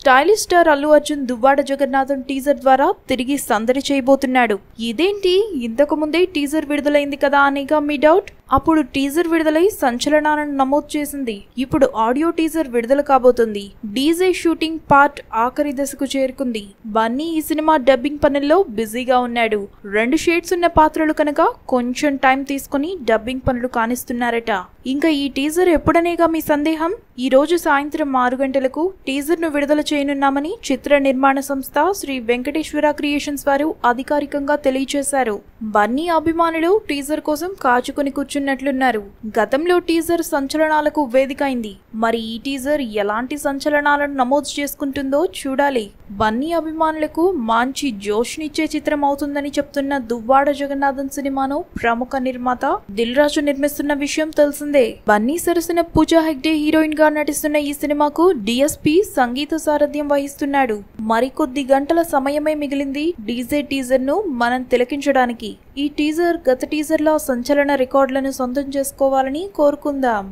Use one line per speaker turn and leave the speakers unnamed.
stylish star Allu Arjun Duvvada Jagannadham teaser ద్వారా తిరిగి సందడి చేయబోతున్నాడు ఇదేంటి ఇంతకు ముందే టీజర్ విడుదలైంది కదా అనేగా మీ డౌట్ అప్పుడు టీజర్ విడుదలై సంచలనాలను నమోదు చేసింది ఇప్పుడు ఆడియో టీజర్ విడుదల కాబోతుంది డీజే షూటింగ్ పార్ట్ ఆఖరి దశకు చేరుకుంది బన్నీ ఈ సినిమా డబ్బింగ్ పనుల్లో బిజీగా ఉన్నాడు రెండు షేడ్స్ ఉన్న పాత్రలు కనుక కొంచెం టైం తీసుకుని డబ్బింగ్ పనులు కానిస్తున్నారట ఇంకా ఈ టీజర్ ఎప్పుడనేగా మీ సందేహం ఈ రోజు సాయంత్రం ఆరు గంటలకు టీజర్ను విడుదల చేయనున్నామని చిత్ర నిర్మాణ సంస్థ శ్రీ వెంకటేశ్వర క్రియేషన్స్ వారు అధికారికంగా తెలియజేశారు బన్నీ అభిమానులు టీజర్ కోసం కాచుకుని కూర్చుని కూర్చున్నట్లున్నారు గతంలో టీజర్ సంచలనాలకు వేదికైంది మరి ఈ టీజర్ ఎలాంటి సంచలనాలను నమోదు చేసుకుంటుందో చూడాలి బన్నీ అభిమానులకు మంచి జోష్నిచ్చే చిత్రం అవుతుందని చెప్తున్న దువ్వాడ జగన్నాథన్ సినిమాను ప్రముఖ నిర్మాత దిల్ రాజు నిర్మిస్తున్న విషయం తెలిసిందే బన్నీ సరసన పూజా హెగ్డే హీరోయిన్ గా నటిస్తున్న ఈ సినిమాకు డిఎస్పి సంగీత సారథ్యం వహిస్తున్నాడు మరికొద్ది గంటల సమయమే మిగిలింది డీజే టీజర్ ను మనం తిలకించడానికి ఈ టీజర్ గత టీజర్లో సంచలన రికార్డులను సొంతం చేసుకోవాలని కోరుకుందాం